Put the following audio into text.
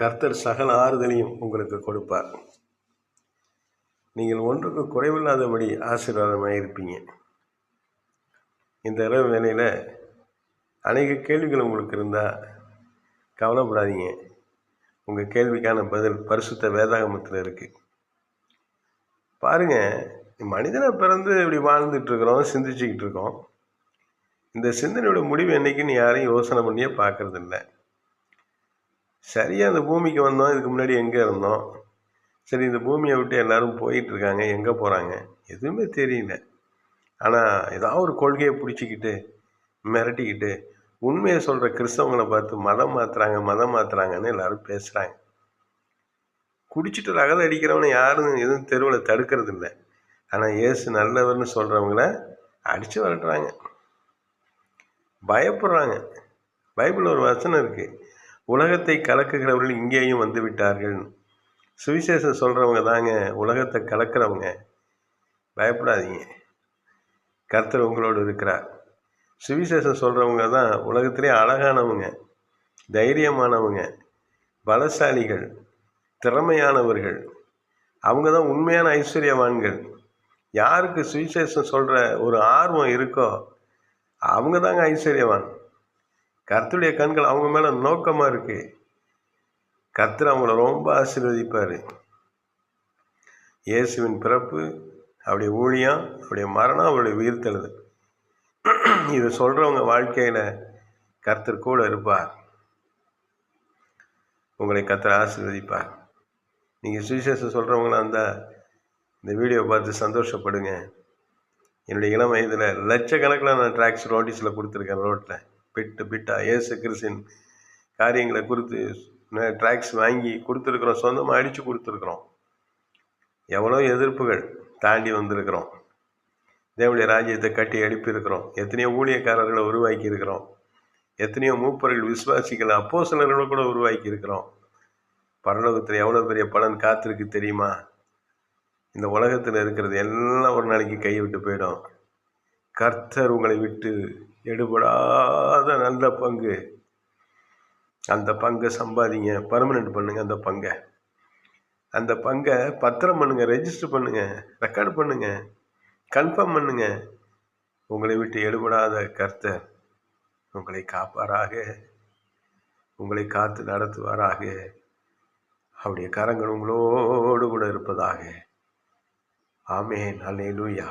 கர்த்தர் சகல ஆறுதலையும் உங்களுக்கு கொடுப்பார். நீங்கள் ஒன்றுக்கு குறைவில்லாதபடி ஆசீர்வாதமாக இருப்பீங்க இந்த இரவு வேலையில் அநேக கேள்விகள் உங்களுக்கு இருந்தால் கவலைப்படாதீங்க. உங்கள் கேள்விக்கான பதில் பரிசுத்த வேதாகமத்தில் இருக்குது பாருங்கள் மனிதனை பிறந்து இப்படி வாழ்ந்துட்டுருக்குறோம் சிந்திச்சுக்கிட்டு இருக்கோம் இந்த சிந்தனையோட முடிவு என்றைக்குன்னு யாரையும் யோசனை பண்ணியே பார்க்கறதில்ல. சரியாக அந்த பூமிக்கு வந்தோம். இதுக்கு முன்னாடி எங்கே இருந்தோம்? சரி இந்த பூமியை விட்டு எல்லோரும் போயிட்டுருக்காங்க. எங்கே போகிறாங்க எதுவுமே தெரியல. ஆனால் ஏதாவது ஒரு கொள்கையை பிடிச்சிக்கிட்டு மிரட்டிக்கிட்டு உண்மையை சொல்கிற கிறிஸ்தவங்களை பார்த்து மதம் மாற்றுறாங்க மதம் மாற்றுறாங்கன்னு எல்லாரும் பேசுகிறாங்க குடிச்சிட்டு ரகதை அடிக்கிறவனை யாரும் எதுவும் தெருவில் தடுக்கிறது இல்லை ஆனால் இயேசு நல்லவர்னு சொல்கிறவங்கள அடித்து வரட்டுறாங்க. பயப்படுறாங்க. பைபிள் ஒரு வசனம் இருக்குது உலகத்தை கலக்குகிறவர்கள் இங்கேயும் வந்து விட்டார்கள். சுவிசேஷம் சொல்கிறவங்க தாங்க உலகத்தை கலக்கிறவங்க. பயப்படாதீங்க. கர்த்தர் உங்களோடு இருக்கிறார். சுவிசேஷம் சொல்கிறவங்க தான் உலகத்திலே அழகானவங்க தைரியமானவங்க பலசாலிகள் திறமையானவர்கள். அவங்க தான் உண்மையான ஐஸ்வர்யவான்கள். யாருக்கு சுவிசேஷம் சொல்கிற ஒரு ஆர்வம் இருக்கோ அவங்க தாங்க ஐஸ்வர்யவான். கர்த்தருடைய கண்கள் அவங்க மேலே நோக்கமாக இருக்குது கர்த்தர் அவங்கள ரொம்ப ஆசீர்வதிப்பார். இயேசுவின் பிறப்பு அவருடைய ஊழியம் அவருடைய மரணம் அவருடைய உயிர்த்தெழுது இதை சொல்கிறவங்க வாழ்க்கையில் கர்த்தர் கூட இருப்பார். உங்களை கர்த்தர் ஆசீர்வதிப்பார். நீங்கள் சுவிசேஷம் சொல்கிறவங்களா இருந்தால் இந்த வீடியோ பார்த்து சந்தோஷப்படுங்க. என்னுடைய இளம் வயதில் லட்சக்கணக்கில் நான் ட்ராக்ஸ் நோட்டீஸில் கொடுத்துருக்கேன் ரோட்டில் பிட்டு பிட்டா ஏசு கிறிஸ்டின் காரியங்களை குறித்து ட்ராக்ஸ் வாங்கி கொடுத்துருக்குறோம். சொந்தமாக அடித்து கொடுத்துருக்குறோம். எவ்வளோ எதிர்ப்புகள் தாண்டி வந்திருக்கிறோம். தேவனுடைய ராஜ்யத்தை கட்டி எழுப்பியிருக்கிறோம் எத்தனையோ ஊழியக்காரர்களை உருவாக்கி இருக்கிறோம் எத்தனையோ மூப்பர்கள் விசுவாசிகளை அப்போ சிலர்களை கூட உருவாக்கி இருக்கிறோம் பரலோகத்தில் எவ்வளோ பெரிய பலன் காத்திருக்கு தெரியுமா? இந்த உலகத்தில் இருக்கிறது எல்லாம் ஒரு நாளைக்கு கையை விட்டு போயிடும். கர்த்தர் உங்களை விட்டு எடுபடாத நல்ல பங்கு. அந்த பங்கை சம்பாதிங்க. பர்மனெண்ட் பண்ணுங்க அந்த பங்கை. அந்த பங்கை பத்திரம் பண்ணுங்க ரெஜிஸ்டர் பண்ணுங்க ரெக்கார்டு பண்ணுங்க கன்ஃபார்ம் பண்ணுங்க. உங்களை விட்டு எடுபடாத கர்த்தர் உங்களை காப்பாராக. உங்களை காத்து நடத்துவாராக. அவருடைய கரங்கள் உங்களோடு கூட இருப்பதாக. ஆமேன். அல்லேலூயா